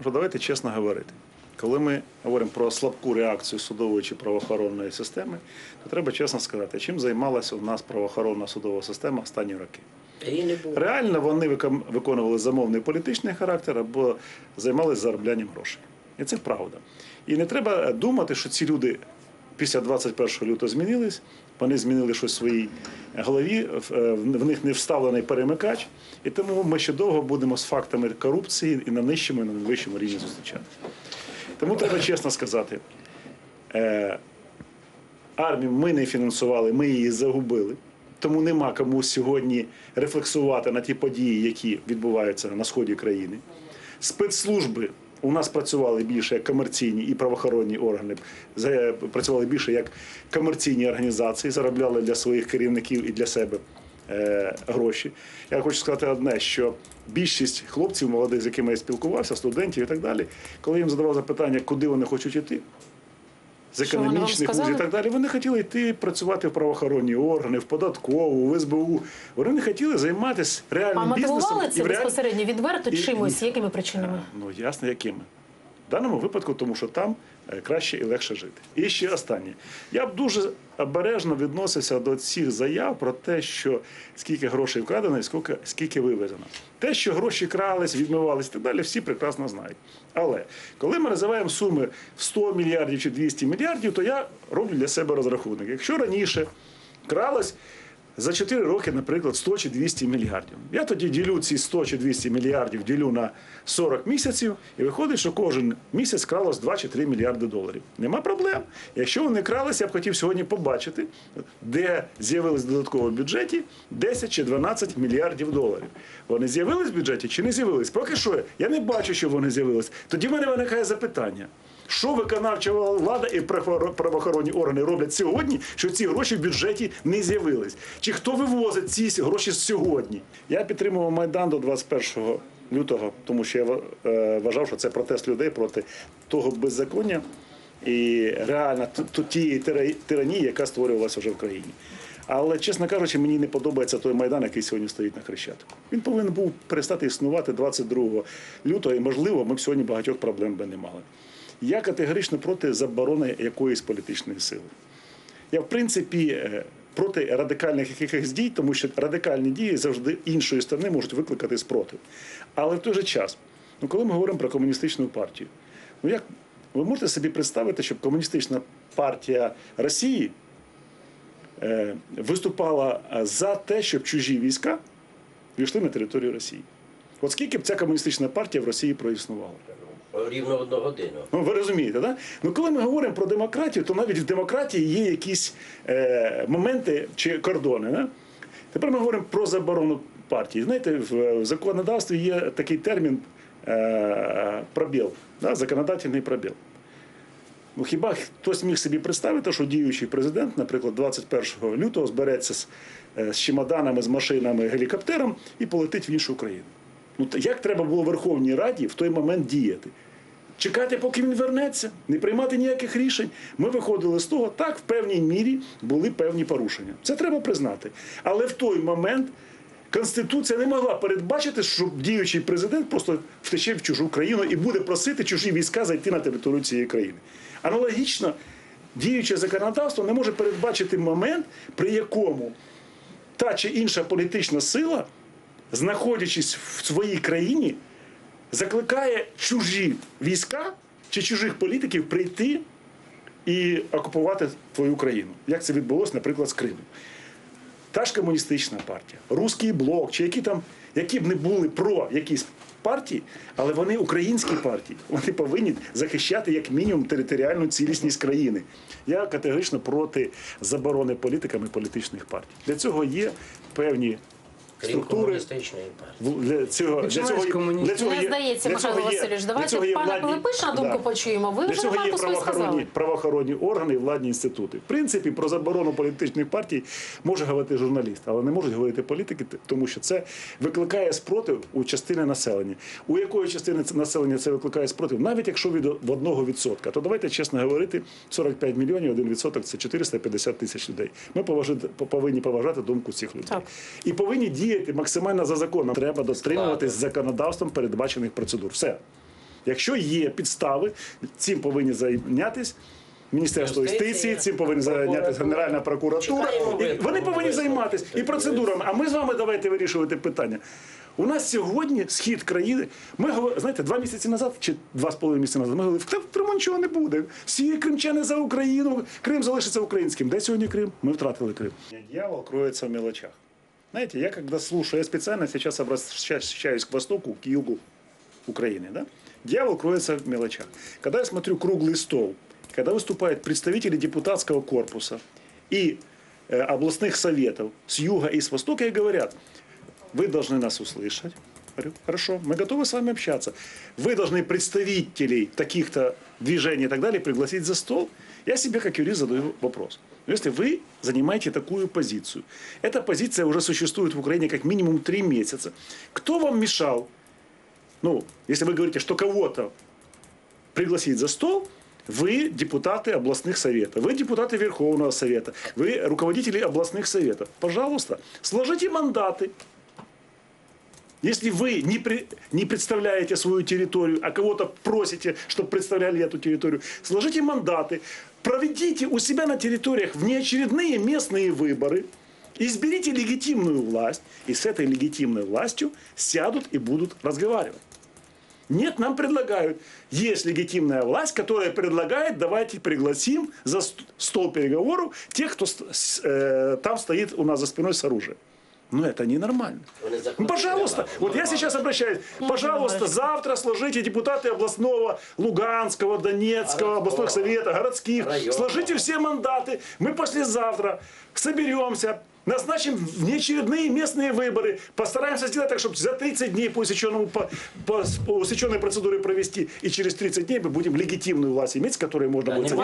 що давайте чесно говорити. Коли ми говоримо про слабку реакцію судової чи правоохоронної системи, то треба чесно сказати, чим займалася у нас правоохоронна судова система останні роки. Реально вони виконували замовний політичний характер або займалися зароблянням грошей. І це правда. І не треба думати, що ці люди після 21 лютого змінились, вони змінили щось в своїй голові, в е, них не вставлений перемикач, і тому ми ще довго будемо з фактами корупції і на нижчому, і на найвищому рівні зустрічати. Тому треба чесно сказати, е, армію ми не фінансували, ми її загубили. Тому нема кому сьогодні рефлексувати на ті події, які відбуваються на сході країни. Спецслужби у нас працювали більше як комерційні і правоохоронні органи, працювали більше як комерційні організації, заробляли для своїх керівників і для себе е, гроші. Я хочу сказати одне, що більшість хлопців молодих, з якими я спілкувався, студентів і так далі, коли їм задавав запитання, куди вони хочуть йти, з економічних вузів і так далі. Вони хотіли йти працювати в правоохоронні органи, в податкову, в СБУ. Вони не хотіли займатися реальним А бізнесом. мотивували це реаль- безпосередньо відверто і- чимось? Якими причинами? Ну ясно, якими. В даному випадку, тому що там краще і легше жити. І ще останнє. Я б дуже обережно відносився до цих заяв про те, що скільки грошей вкрадено і скільки, скільки вивезено. Те, що гроші крались, відмивались і так далі, всі прекрасно знають. Але коли ми називаємо суми в 100 мільярдів чи 200 мільярдів, то я роблю для себе розрахунок. Якщо раніше кралось за 4 роки, наприклад, 100 чи 200 мільярдів. Я тоді ділю ці 100 чи 200 мільярдів ділю на 40 місяців, і виходить, що кожен місяць кралось 2 чи 3 мільярди доларів. Нема проблем. Якщо вони кралися, я б хотів сьогодні побачити, де з'явились додатково в бюджеті 10 чи 12 мільярдів доларів. Вони з'явились в бюджеті чи не з'явились? Поки що я не бачу, що вони з'явились. Тоді в мене виникає запитання. Що виконавча влада і право- правоохоронні органи роблять сьогодні, що ці гроші в бюджеті не з'явились? Чи хто вивозить ці гроші сьогодні? Я підтримував Майдан до 21 лютого, тому що я е, вважав, що це протест людей проти того беззаконня і реально тієї тиранії, яка створювалася вже в країні. Але, чесно кажучи, мені не подобається той майдан, який сьогодні стоїть на Хрещатику. Він повинен був перестати існувати 22 лютого, і можливо, ми б сьогодні багатьох проблем би не мали. Я категорично проти заборони якоїсь політичної сили. Я, в принципі, е, проти радикальних якихось дій, тому що радикальні дії завжди іншої сторони можуть викликати спротив. Але в той же час, ну коли ми говоримо про комуністичну партію, ну як ви можете собі представити, щоб комуністична партія Росії е, виступала е, за те, щоб чужі війська війшли на територію Росії? От скільки б ця комуністична партія в Росії проіснувала? Рівно одну годину. Ну, ви розумієте, да? Ну, коли ми говоримо про демократію, то навіть в демократії є якісь е, моменти чи кордони. Да? Тепер ми говоримо про заборону партії. Знаєте, в, законодавстві є такий термін е, пробіл, да? законодательний пробіл. Ну, хіба хтось міг собі представити, що діючий президент, наприклад, 21 лютого збереться з, е, з чемоданами, з машинами, гелікоптером і полетить в іншу країну? Ну, як треба було Верховній Раді в той момент діяти? Чекати, поки він вернеться, не приймати ніяких рішень. Ми виходили з того, так, в певній мірі були певні порушення. Це треба признати. Але в той момент Конституція не могла передбачити, що діючий президент просто втече в чужу країну і буде просити чужі війська зайти на територію цієї країни. Аналогічно, діюче законодавство не може передбачити момент, при якому та чи інша політична сила, знаходячись в своїй країні, закликає чужі війська чи чужих політиків прийти і окупувати твою країну. Як це відбулося, наприклад, з Кримом. Та ж комуністична партія, Руський блок, чи які там, які б не були про якісь партії, але вони українські партії. Вони повинні захищати як мінімум територіальну цілісність країни. Я категорично проти заборони політиками політичних партій. Для цього є певні Крім структури. комуністичної партії. В- Для цього, для цього, для цього Мені здається, для Михайло Васильович, для давайте цього є пана Пилипишина думку почуємо. Ви Для вже є багато свої правоохоронні, сказали. правоохоронні органи і владні інститути. В принципі, про заборону політичних партій може говорити журналіст, але не можуть говорити політики, тому що це викликає спротив у частини населення. У якої частини населення це викликає спротив, навіть якщо від в одного відсотка, то давайте чесно говорити, 45 мільйонів, один відсоток це 450 тисяч людей. Ми поважати, повинні поважати думку цих людей. Так. І повинні діяти максимально за законом. Треба дотримуватись законодавством передбачених процедур. Все. Якщо є підстави, цим повинні зайнятися. Міністерство юстиції, цим повинні зайнятися. Генеральна прокуратура. І Вони повинні займатися і процедурами. А ми з вами давайте вирішувати питання. У нас сьогодні схід країни. Ми знаєте, два місяці назад чи два з половиною місяці назад. Ми говорили, в Криму нічого не буде. Всі кримчани за Україну. Крим залишиться українським. Де сьогодні Крим? Ми втратили Крим. Дьявол кроется в мелочах. Знаете, я когда слушаю, я специально сейчас обращаюсь к востоку, к югу Украины, да? Дьявол кроется в мелочах. Когда я смотрю круглый стол, когда выступают представители депутатского корпуса и э, областных советов с юга и с востока и говорят, вы должны нас услышать. Хорошо, мы готовы с вами общаться. Вы должны представителей таких-то движений и так далее пригласить за стол. Я себе как юрист задаю вопрос. Но Если вы занимаете такую позицию, эта позиция уже существует в Украине как минимум три месяца. Кто вам мешал? Ну, если вы говорите, что кого-то пригласить за стол, вы депутаты областных советов, вы депутаты Верховного Совета, вы руководители областных советов. Пожалуйста, сложите мандаты. Если вы не, при- не представляете свою территорию, а кого-то просите, чтобы представляли эту территорию, сложите мандаты, проведите у себя на территориях внеочередные местные выборы, изберите легитимную власть, и с этой легитимной властью сядут и будут разговаривать. Нет, нам предлагают. Есть легитимная власть, которая предлагает, давайте пригласим за ст- стол переговоров тех, кто э, там стоит у нас за спиной с оружием. Ну, это ненормально. Ну, пожалуйста, вот я сейчас обращаюсь, пожалуйста, завтра сложите депутаты областного, Луганского, Донецкого, областных совета, городских, сложите все мандаты, мы послезавтра соберемся, назначим внеочередные местные выборы, постараемся сделать так, чтобы за 30 дней по усеченному по, по, по усеченной процедуре провести, и через 30 дней мы будем легитимную власть иметь, с которой можно Да, будет не